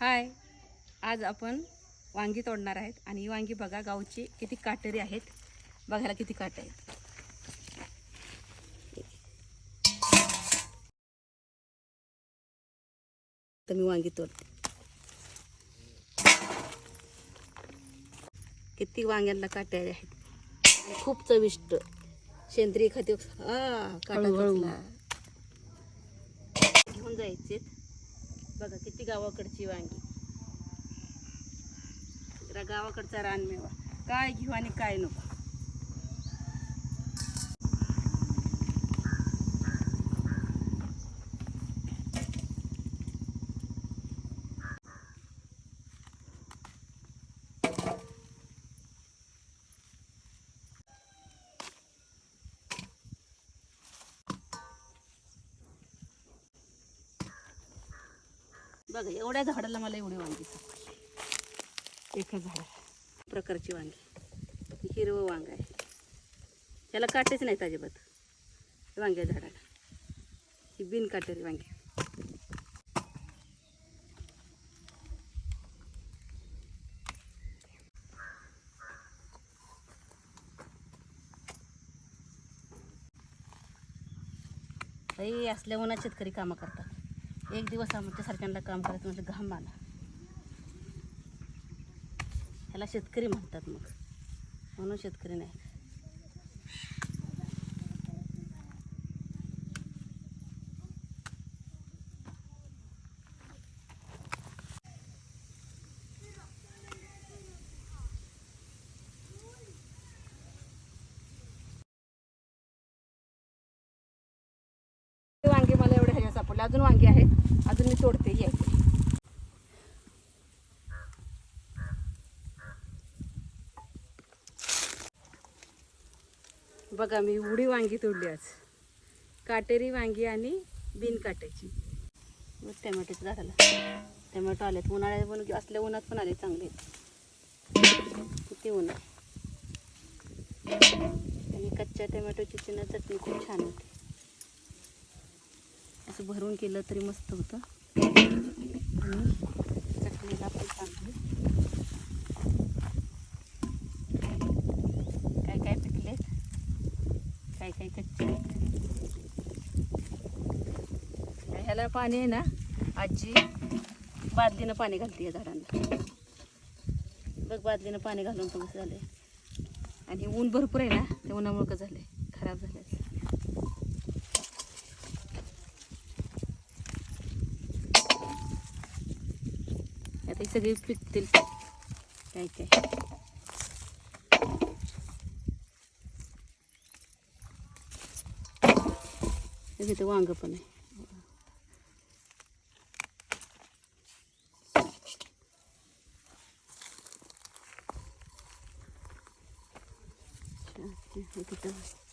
हाय. आज आपण वांगी तोडणार आहेत आणि ही वांगी बघा गावची किती काटेरी आहेत. बघायला किती काटे आहेत. तर मी वांगी तोडते. किती वांग्यांना काटे आहेत. खूप चविष्ट. सेंद्रिय खाते हा काटा. घेऊन जायचे बघा किती गावाकडची वांगी. गावाकडचा रानमेवा. काय घेऊ आणि काय नको. बघा एवढ्या झाडाला मला एवढी वांगी सापडली. एका झाडाला प्रकारची वांगी. हिरवं वांग आहे. त्याला काटेच नाहीत अजिबात. वांग्या झाडाला. ही बिन काटेरी वांगी. असल्या उन्हात शेतकरी कामं करतात. एक दिवस आमच्या सारख्यांना काम करायचं म्हणजे घाम आला. ह्याला शेतकरी म्हणतात मग. म्हणून शेतकरी नाही ते वांगे मला एवढे ह्याच्या सापडले अजून वांगे आहेत. अजून मी तोडते यायचे बघा मी उडी वांगी तोडली आज. काटेरी वांगी आणि बिनकाट्याची मग टमॅटोच्या झाडाला टमॅटो आलेत. उन्हाळ्यात पण असल्या उन्हात पण आले चांगले. किती उन्हा आणि कच्च्या टमॅटोची चिन्ह चटणी खूप छान होती. असं भरून केलं तरी मस्त होतं. आणि चटणीला पण चांगली काय काय पिकलेत? काय काय कच्चे? ह्याला पाणी आहे ना आजी बादलीनं पाणी घालते या झाडांना. बघ बादलीनं पाणी घालून पण झालं आणि ऊन भरपूर आहे ना त्या उन्हामुळं झालं आहे खराब झालं आता सगळे पिकतील. काय काय? तिथे वांग पण आहे. अच्छा, हे तिथं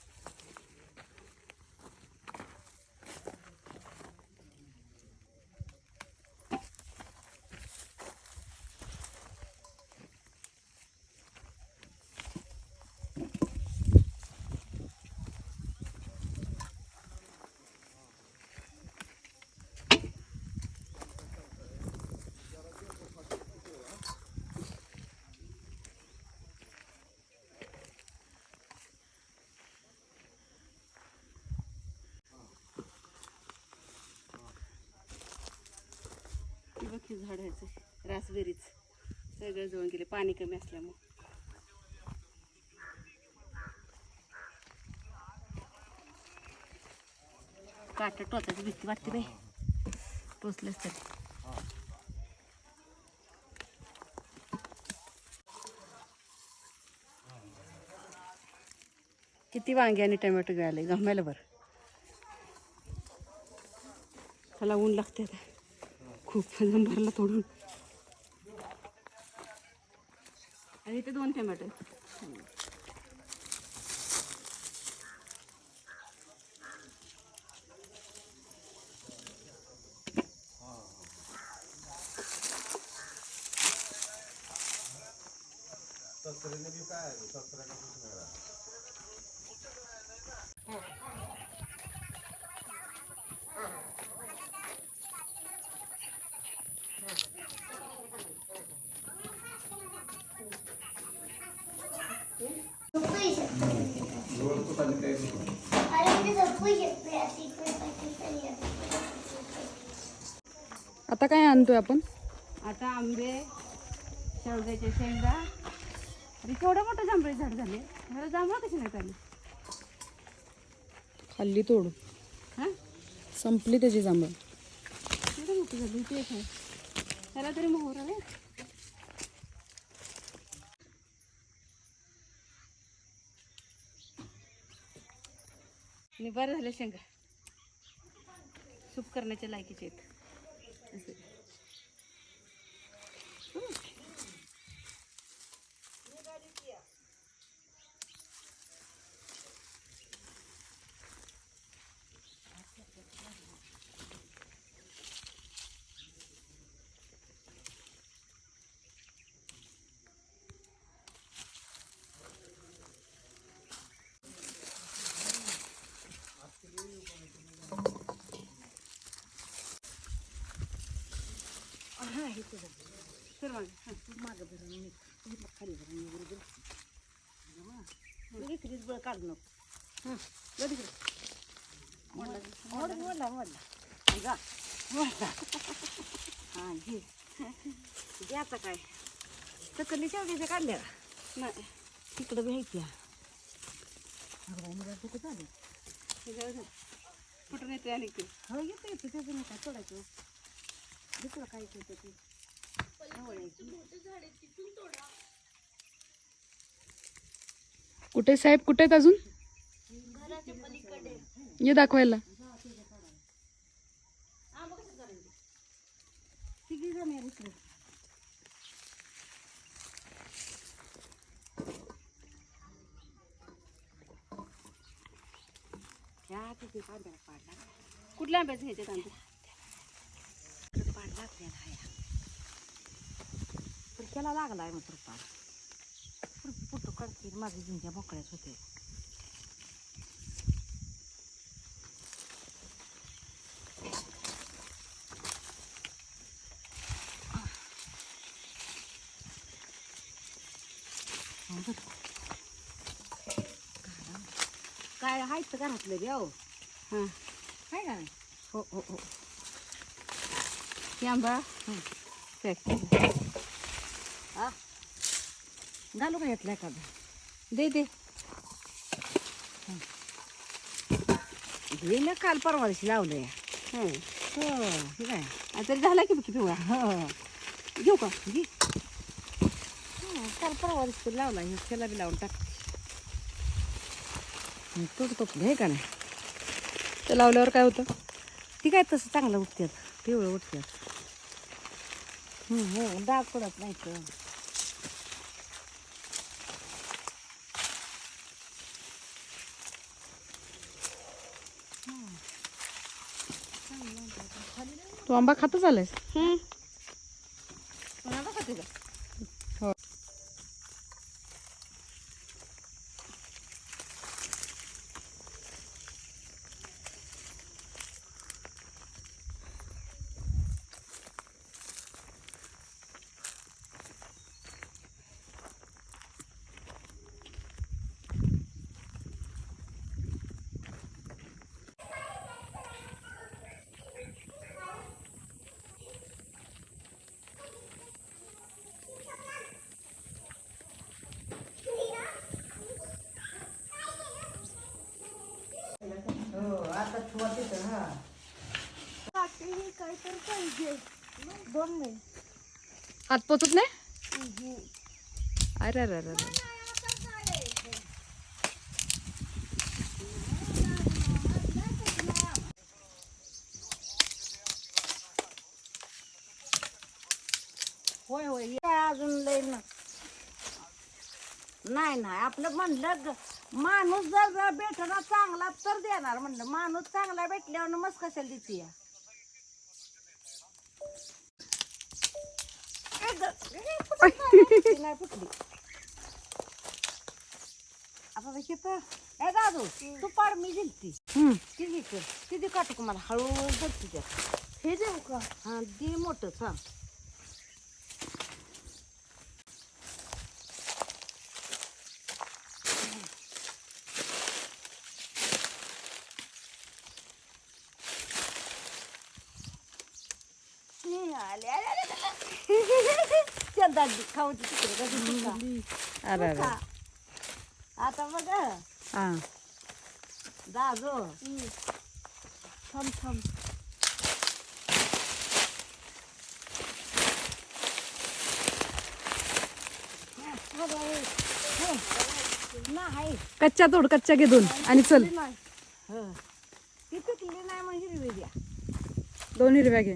मोठी झाड व्हायचं रासबेरीच. सगळं जळून गेले. पाणी कमी असल्यामुळे. काटा टोचायची भीती वाटते बाई. टोचलेच तर. किती वांगे आणि टोमॅटो घ्यायला गमायला बरं. त्याला ऊन लागते खूप वजन भरला तोडून. आणि इथे दोन टमॅटो ससऱ्याने बी आता काय आणतोय आपण? आता आंबे शेवग्याचे शेंगा. अरे केवढं मोठं जांभळे झाड झाले. मला जांभळं कशी नाही आली खाल्ली तोड हां? संपली त्याची जांभळ. मोठी झाली त्याला तरी मोहर आले आणि बरं झालं शेंगा. सूप करण्याच्या लायकीचे आहेत. सर मागे. हां मागं धरून मी खाली धरून मी बरोबर इकडेच बळ काढू नको. हां जा तिकडे. मोडला मोडला. मोडला मोडला. जा. मोडला. हां घे. घे आता काय? सकली शेवटीच्या काढल्या नाही. तिकडं त्या कुठं झाले कुठून येते आणि इकडे? हो येते येते त्याचं नाही काय सोडायचं. दुसरं काय ते? कुठे साहेब? कुठे आहेत अजून? ये दाखवायला. कुठल्या आंब्याचं घ्यायचे कांदे पाड लागलेला आहे तर त्याला लागला आहे मग पाड पुटू काढतील माझे जिंक्या मोकळ्याच होते. काय आहेत घरातलं बी अहो. हां. काय का हो हो हो. आंबा पॅक घालू का यातला एखादा? दे दे. हे ना काल परवा दिवशी लावलंय हो. हे काय? तरी झाला की किती हो. घेऊ का? घे. हं, काल परवा दिवशी लावला. हे त्याला बी लावून टाक. तुझं तो हे का नाही? ते लावल्यावर काय होतं? ती काय तसं चांगलं उठतात पिवळं उठतात हो. डाग पडत नाही तर. तू आंबा खातच आलायस हो हात पोचत नाही? अरे अरे अरे. होय होय अजून न नाही नाही आपलं म्हणलं माणूस जर भेटला चांगला तर देणार म्हणलं. माणूस चांगला भेटल्यावर मस्त कशाला देते नाही फुटली आता ते किती ए दादू तू पाड मी दिलती तिथे किती कर किती काटू का मला हळूहळू पडते त्यात हे देऊ का? हा दे मोठंच हा आले आले, आले, आले. चंदा खाऊची तिकडे. अरे अरे. आता बघ. हा. दाजो थांब थांब. नाही कच्च्या तोड कच्च्या घे दोन आणि चल. नाही हं. ती पिकली नाही म्हणजे हिरवी द्या. दोन हिरव्या घे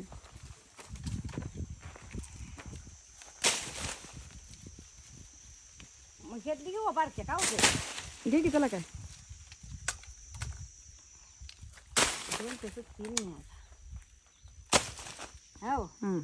मग घेतली की बारके का होते घे की त्याला काय दोन तसं तीन नाही आता हो हं.